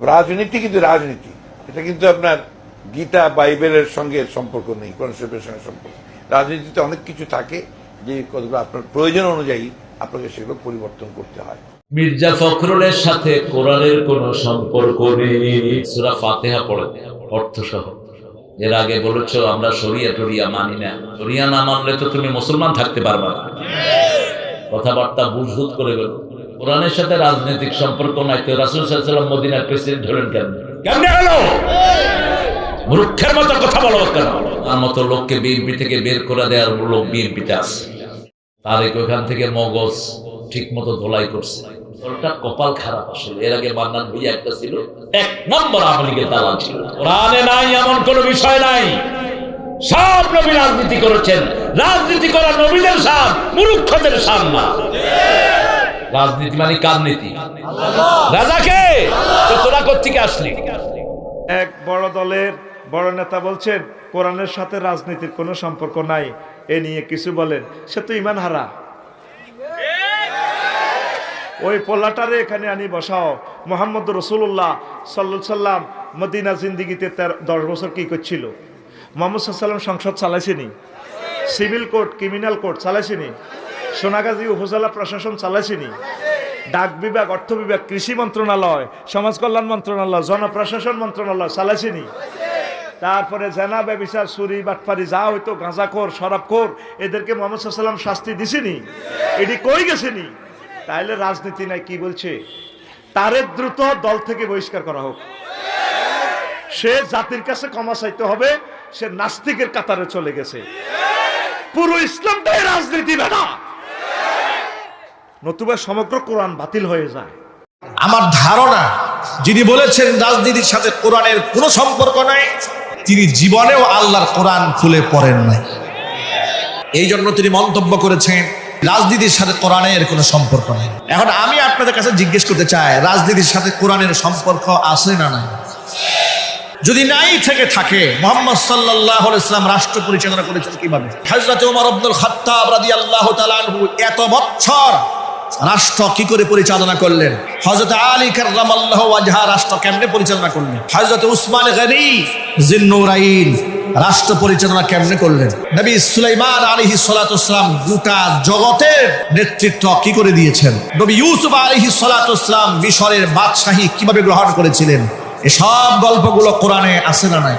রাজনীতি কিন্তু রাজনীতি। এটা কিন্তু আপনার গীতা, বাইবেলের সঙ্গে সম্পর্ক নেই কোন শিল্পের সঙ্গে সম্পর্ক রাজনীতিতে অনেক কিছু থাকে যে কতগুলো আপনার প্রয়োজন অনুযায়ী আপনাকে সেগুলো পরিবর্তন করতে হয়। মির্জা ফখরুলের সাথে কোরআনের কোনো সম্পর্ক নেই। সুরা ফাতেহা পড়ে অর্থ সহ এর আগে বলেছ, আমরা সরিয়া টরিয়া মানি না। সরিয়া না মানলে তো তুমি মুসলমান থাকতে পারবা কথাবার্তা বুঝবুঝ করে গেল কোরআনের সাথে রাজনৈতিক সম্পর্ক নাই তো রাসুল সাল্লাম মদিনার প্রেসিডেন্ট হলেন কেন? কেমনে হলো মূর্খের মতো কথা বলো কেন? আমার মতো লোককে বিএনপি থেকে বের করে দেওয়ার লোক বিএনপিতে আছে। তারেক ওখান থেকে মগজ ঠিক মতো ধোলাই করছে। ওটা কপাল খারাপ আসলে। এর আগে মান্নান ভুইয়া একটা ছিল এক নম্বর আওয়ামী লীগের দালাল ছিল। কোরআনে নাই এমন কোন বিষয় নাই। সব নবী রাজনীতি করেছেন। রাজনীতি করা নবীদের সান মূর্খদের সান না। রাজনীতি মানে কার নীতি রাজাকে তো তোরা কোথেকে আসলি? এক বড় দলের বড় নেতা বলছেন কোরআনের সাথে রাজনীতির কোনো সম্পর্ক নাই। এ নিয়ে কিছু বলেন। সে তো ইমান হারা ওই পোলাটারে এখানে আনি বসাও। মোহাম্মদ রসুল্লাহ সাল্লা সাল্লাম মদিনা জিন্দিগিতে তার দশ বছর কি করছিল? মোহাম্মদ সাল্লাম সংসদ চালাইছেনি? সিভিল কোর্ট ক্রিমিনাল কোর্ট চালাইছেনি? সোনাগাজী উপজেলা প্রশাসন চালাইছেনি। ডাক বিভাগ, অর্থ বিভাগ, কৃষি মন্ত্রণালয়, সমাজ কল্যাণ মন্ত্রণালয়, জনপ্রশাসন মন্ত্রণালয় চালাইছেনি। তারপরে জেনা ব্যবিচার চুরি বাটপারি যা হইতো গাঁজাখোর শরাবখোর এদেরকে মোহাম্মদ সাল্লাম শাস্তি দিছেনি। এটি কই গেছেনি? তাইলে রাজনীতি নাই, কি বলছে? তারে দ্রুত দল থেকে বহিষ্কার করা হোক। সে জাতির কাছে ক্ষমা চাইতে হবে, সে নাস্তিকের কাতারে চলে গেছে। পুরো ইসলামটাই রাজনীতি বেটা। নতুবা সমগ্র কোরআন বাতিল হয়ে যায়। আমার ধারণা, যিনি বলেছেন রাজনীতির সাথে কোরআনের কোনো সম্পর্ক নাই, তিনি জীবনেও আল্লাহর কোরআন খুলে পড়েন নাই। এই জন্য তিনি মন্তব্য করেছেন, রাজনীতির সাথে কোরআনের কোনো সম্পর্ক নাই। এখন আমি আপনাদের কাছে জিজ্ঞেস করতে চাই, রাজনীতির সাথে কোরআনের সম্পর্ক আছে না নাই? যদি নাই থেকে থাকে, মোহাম্মদ সাল্লাহ ইসলাম রাষ্ট্র পরিচালনা করেছেন কীভাবে? হজরত উমর আব্দুল খাত্তাব রাদি আল্লাহ তালু এত বছর রাষ্ট্র কি করে পরিচালনা করলেন? হজরত আলী কার্লাম আল্লাহ ওয়াজহা রাষ্ট্র কেমনে পরিচালনা করলেন? হজরত উসমান গনি জিন্নুরাইন রাষ্ট্র পরিচালনা কেমনে করলেন? নবী সুলাইমান আলহি সালাতাম গোটা জগতের নেতৃত্ব কি করে দিয়েছেন? নবী ইউসুফ আলহি সালাতাম মিশরের বাদশাহী কীভাবে গ্রহণ করেছিলেন? এসব গল্পগুলো কোরআনে আছে না নাই?